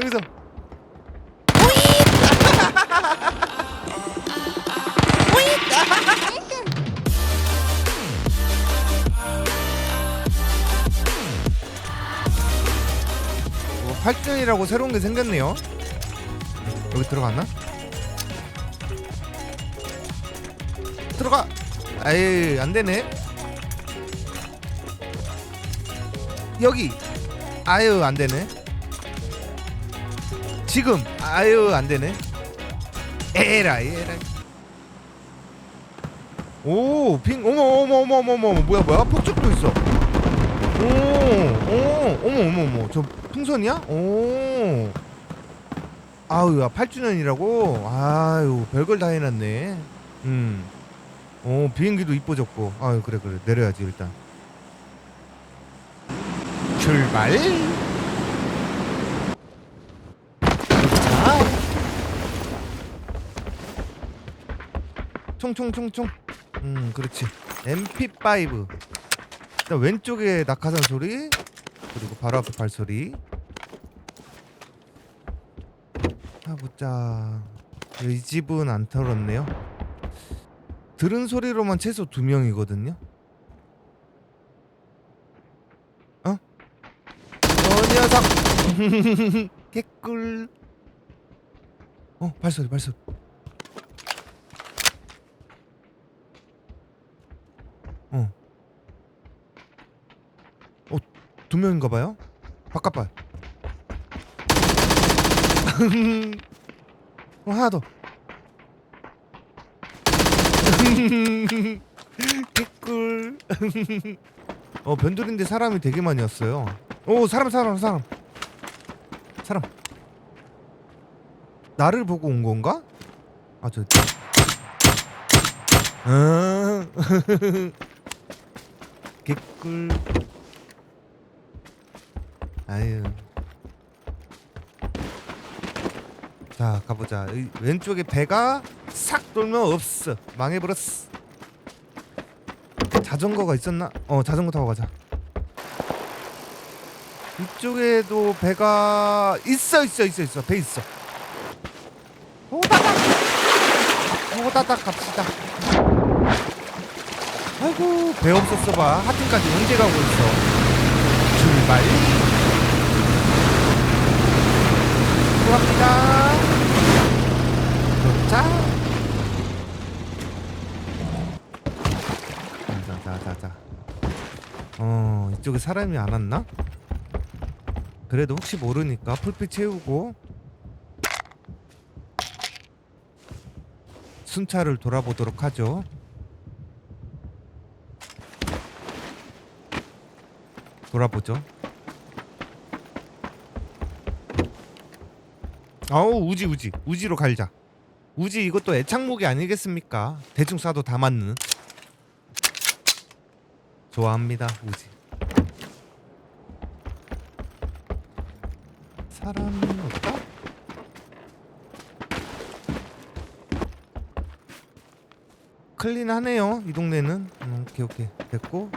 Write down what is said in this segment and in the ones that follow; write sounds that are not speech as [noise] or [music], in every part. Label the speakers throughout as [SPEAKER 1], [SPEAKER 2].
[SPEAKER 1] 여기서 뭐 활전이라고 새로운 게 생겼네요. 여기 들어갔나? 들어가. 아이 안 되네. 여기. 아유 안 되네. 지금. 아유 안 되네. 에라이 에라이. 오, 핑, 어머, 어머, 어머, 어머, 어머, 뭐야, 뭐야, 폭죽도 있어. 오, 오, 어머, 어머, 어머, 저 풍선이야? 오, 아유, 야, 8주년이라고? 아유, 별걸 다 해놨네. 음, 오, 비행기도 이뻐졌고, 아유, 그래, 그래, 내려야지 일단. 출발. 총총총총. 음, 그렇지. MP5. 일단 왼쪽에 낙하산 소리 그리고 바로 앞에 발소리. 아 보자. 이 집은 안 털었네요. 들은 소리로만 최소 두 명이거든요. 어? 어 녀석. [laughs] 개꿀. 어 발소리 발소리. 어. 어, 두 명인가 봐요? 바깥 봐. [laughs] 어, 하나 더. [laughs] 개꿀. [laughs] 어, 변두리인데 사람이 되게 많이 왔어요. 오, 사람, 사람, 사람. 사람. 나를 보고 온 건가? 아, 저. 아. 개꿀. 아유. 자 가보자. 이 왼쪽에 배가 싹 돌면 없어. 망해버렸어. 자전거가 있었나? 어 자전거 타고 가자. 이쪽에도 배가 있어 있어 있어 있어. 배 있어. 호다닥! 호다닥 갑시다 아이고 배 없었어 봐. 하틴까지 언제 가고 있어. 출발. 들어갑니다. 도착. 자자자자. 어 이쪽에 사람이 안 왔나? 그래도 혹시 모르니까 풀빛 채우고 순찰을 돌아보도록 하죠 돌아보죠. 아우 우지 우지 우지로 갈자. 우지 이것도 애착목이 아니겠습니까? 대충 쏴도 다 맞는. 좋아합니다 우지. 사람 없다? 클린하네요 이 동네는. 음, 오케이 오케이 됐고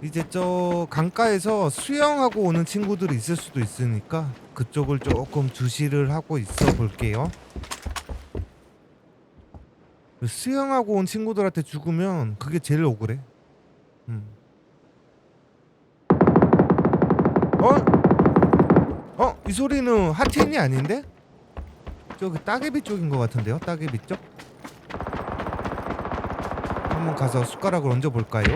[SPEAKER 1] 이제 저 강가에서 수영하고 오는 친구들이 있을 수도 있으니까 그쪽을 조금 주시를 하고 있어 볼게요. 수영하고 온 친구들한테 죽으면 그게 제일 억울해. 음. 어? 어? 이 소리는 하틴이 아닌데? 저기 따개비 쪽인 것 같은데요? 따개비 쪽? 한번 가서 숟가락을 얹어 볼까요?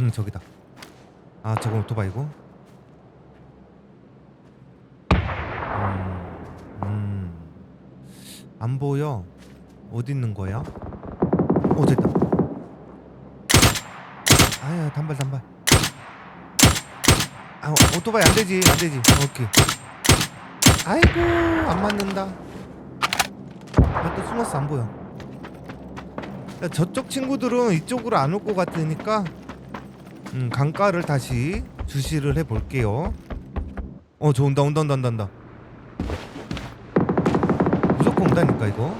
[SPEAKER 1] 응 저기다. 아 저건 오토바이고 음, 음 안 보여. 어디 있는 거야? 오 됐다. 아야 단발 단발. 아 오토바이 안 되지 안 되지. 오케이. 아이고 안 맞는다. 나 또 숨었어 안 보여. 야, 저쪽 친구들은 이쪽으로 안 올 것 같으니까 음, 강가를 다시 주시를 해 볼게요. 어, 저 온다, 온다, 온다, 온다. 무조건 온다니까 이거.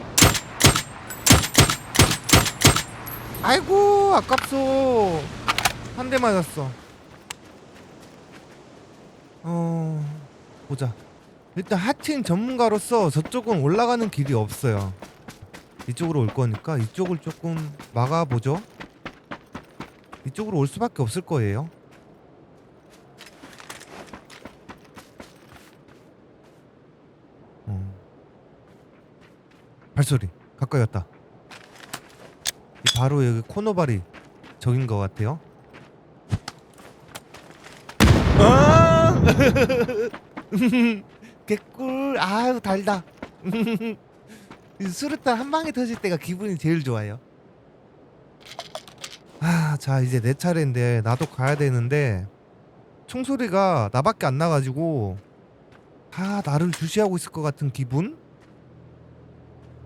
[SPEAKER 1] 아이고, 아깝소. 한 대 맞았어. 어, 보자. 일단 하틴 전문가로서 저쪽은 올라가는 길이 없어요. 이쪽으로 올 거니까 이쪽을 조금 막아보죠. 이쪽으로 올 수밖에 없을 거예요. 어. 발소리 가까이 왔다. 이 바로 여기 코너발이 적인 것 같아요. 아! [laughs] 개꿀 아유 달다. [laughs] 이 수류탄 한 방에 터질 때가 기분이 제일 좋아요. 아, 자 이제 내 차례인데 나도 가야 되는데 총소리가 나밖에 안 나가지고 다 나를 주시하고 있을 것 같은 기분?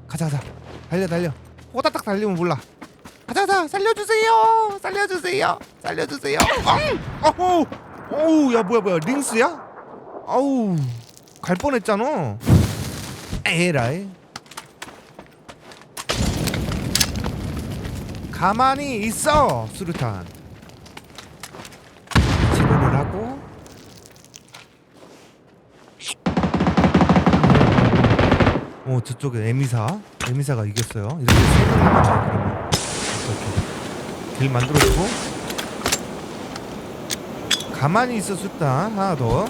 [SPEAKER 1] 가자 가자. 달려 달려. 호다닥 달리면 몰라. 가자 가자. 살려주세요. 살려주세요. 살려주세요. 엉! 어우 어우 야 뭐야 뭐야. 링스야? 아우 갈 뻔했잖아. 에라이 가만히 있어 수류탄. 치료를 하고. 어 저쪽에 에미사. 에미사가 이겼어요. 이렇게 세 명이 그러면. 이렇게 길 만들어주고. 가만히 있어 수류탄. 하나 더.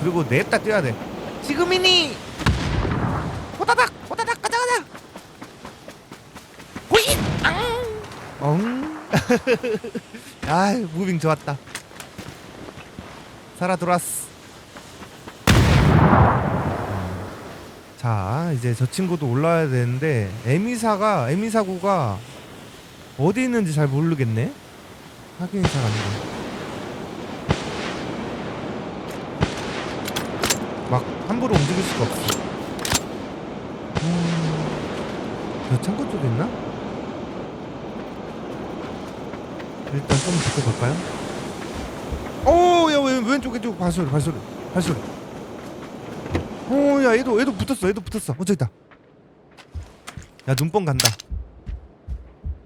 [SPEAKER 1] 그리고 냈다 뛰어야 돼. 지금이니 호다닥 호다닥 가자 가자 호잇 엉 [laughs] 아 무빙 좋았다. 살아 돌았어. 자 이제 저 친구도 올라와야 되는데 에미사가 에미사구가 어디 있는지 잘 모르겠네? 확인이 잘 안 돼. 막 함부로 움직일 수가 없어. 음, 저 창고 쪽에 있나? 일단 좀 붙어 볼까요? 오, 야, 왼, 왼쪽, 왼쪽, 발소리, 발소리, 발소리. 오, 야, 얘도, 얘도 붙었어, 얘도 붙었어. 어, 저기 있다. 야, 눈뽕 간다.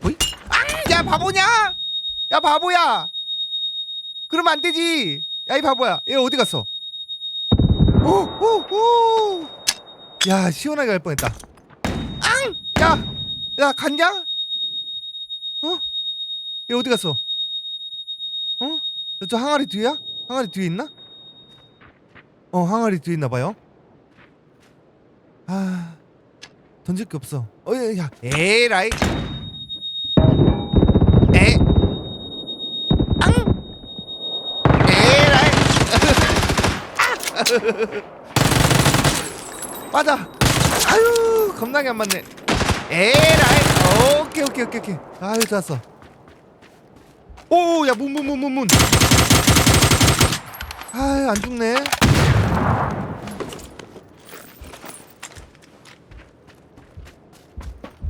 [SPEAKER 1] 어이? 아, 야, 바보냐? 야, 바보야! 그러면 안 되지! 야, 이 바보야. 얘 어디 갔어? 오, 오, 오! 야, 시원하게 갈 뻔했다. 앙! 야! 야, 갔냐? 어? 얘 어디 갔어? 어? 저 항아리 뒤야? 항아리 뒤에 있나? 어 항아리 뒤에 있나 봐요. 아 던질 게 없어. 어야 야 에라이 에 앙! 에라이 [laughs] 맞아. 아유 겁나게 안 맞네. 에라이 오케이 오케이 오케이 오케이. 아유 좋았어. 오, 야, 문, 문, 문, 문, 문. 아, 안 죽네.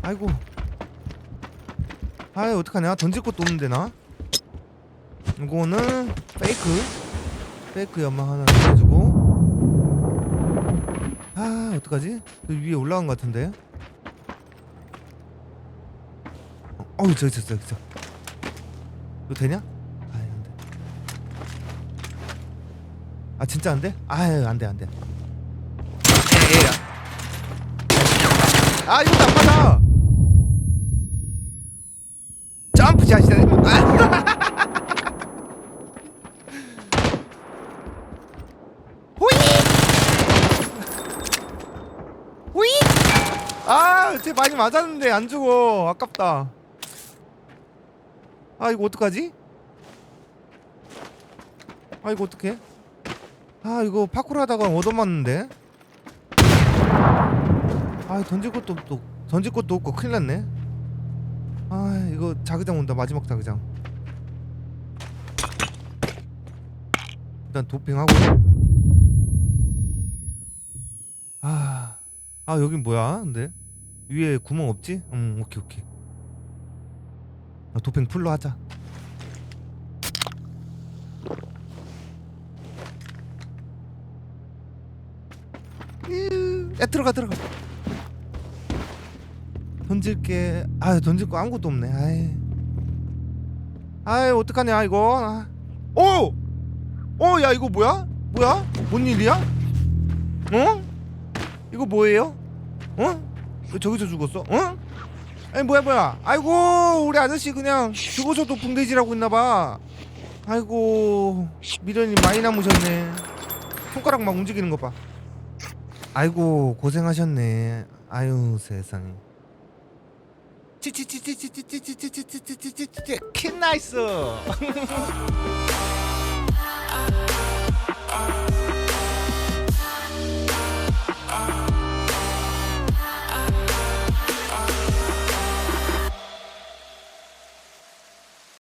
[SPEAKER 1] 아이고. 아이, 어떡하냐? 던질 것도 없는데, 나? 이거는, 페이크. 페이크 연막 하나 넣어주고. 아, 어떡하지? 저 위에 올라간 것 같은데? 어, 어우, 저기 저기 있어. 이거 되냐? 아이 안돼. 아 진짜 안 돼? 아유 안 돼 안돼. 에야 아 이거 안 맞아! 점프 샷이다 아. [laughs] 아쟤 많이 맞았는데 안 죽어. 아깝다 아 이거 어떡하지? 아 이거 어떡해? 아 이거 파쿠르 하다가 얻어맞는데 아 던질 것도 없고 던질 것도 없고 큰일 났네 아 이거 자기장 온다 마지막 자기장 일단 도핑하고 아, 아 여긴 뭐야 근데 위에 구멍 없지? 음 오케이 오케이 아, 도핑 풀로 하자. 으, 야 들어가 들어가. 던질 게. 아 던질 거 아무것도 없네. 아이. 아이 어떡하냐 이거. 아. 오. 어, 야 이거 뭐야? 뭐야? 뭔 일이야? 어? 이거 뭐예요? 어? 왜 저기서 죽었어? 어? 아니 뭐야 뭐야. 아이고 우리 아저씨 그냥 죽어서도 붕대질하고 있나봐. 아이고 미련이 많이 남으셨네. 손가락 막 움직이는 거봐. 아이고 고생하셨네. 아유 세상에. 치치치치치치치치치치치치치치치 킨나이스. [laughs]